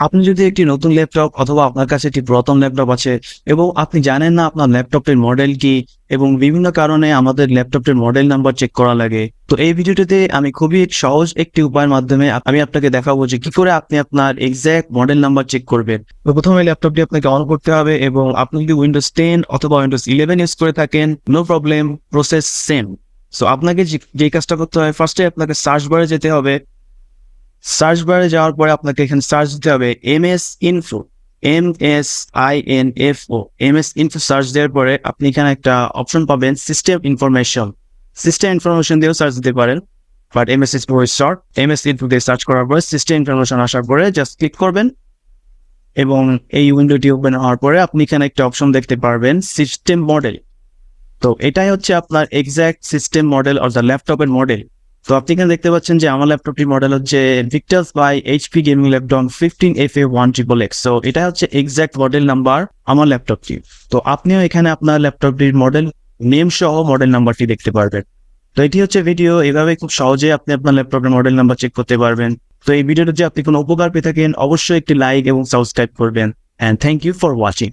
আপনি যদি একটি নতুন ল্যাপটপ অথবা আপনার কাছে একটি পুরাতন ল্যাপটপ আছে এবং আপনি জানেন না আপনার ল্যাপটপের মডেল কি এবং বিভিন্ন কারণে আমাদের ল্যাপটপের মডেল নাম্বার চেক করা লাগে, তো এই ভিডিওটিতে আমি খুবই সহজ একটি উপায়ের মাধ্যমে আমি আপনাকে দেখাবো যে কি করে আপনি আপনার এক্সাক্ট মডেল নাম্বার চেক করবেন। তো প্রথমে ল্যাপটপটি আপনাকে অন করতে হবে এবং আপনি যদি উইন্ডোজ টেন অথবা উইন্ডোজ ইলেভেন ইউজ করে থাকেন no problem process same so আপনাকে যে কাজটা করতে হয় ফার্স্টে আপনাকে সার্চ বারে যেতে হবে। সার্চ বারে যাওয়ার পরে আপনাকে এখানে সার্চ দিতে হবে M S info M S I N F O M S info search দেওয়ার পরে আপনি এখানে একটা অপশন পাবেন সিস্টেম ইনফরমেশন সিস্টেম ইনফরমেশন দিয়েও সার্চ দিতে পারেন but M S info short M S info দিয়ে সার্চ করার পরে সিস্টেম ইনফরমেশন আসার পরে জাস্ট ক্লিক করবেন, এবং এই উইন্ডোটি ওপেন হওয়ার পরে আপনি এখানে একটা অপশন দেখতে পারবেন সিস্টেম মডেল তো এটাই হচ্ছে আপনার exact system model or the ল্যাপটপের মডেল তো আপনি এখানে দেখতে পাচ্ছেন যে আমার ল্যাপটপটির মডেল হচ্ছে Victus by HP gaming laptop fifteen F A one triple X তো এটা হচ্ছে এক্সাক্ট মডেল নাম্বার আমার ল্যাপটপটি। তো আপনিও এখানে আপনার ল্যাপটপটির মডেল নেম সহ মডেল নাম্বারটি দেখতে পারবেন। তো এটি হচ্ছে ভিডিও এভাবে খুব সহজে আপনি আপনার ল্যাপটপের মডেল নাম্বার চেক করতে পারবেন। তো এই ভিডিওটা যদি আপনি কোনো উপকার পেয়ে থাকেন, অবশ্যই একটি লাইক এবং সাবস্ক্রাইব করবেন। And thank you for watching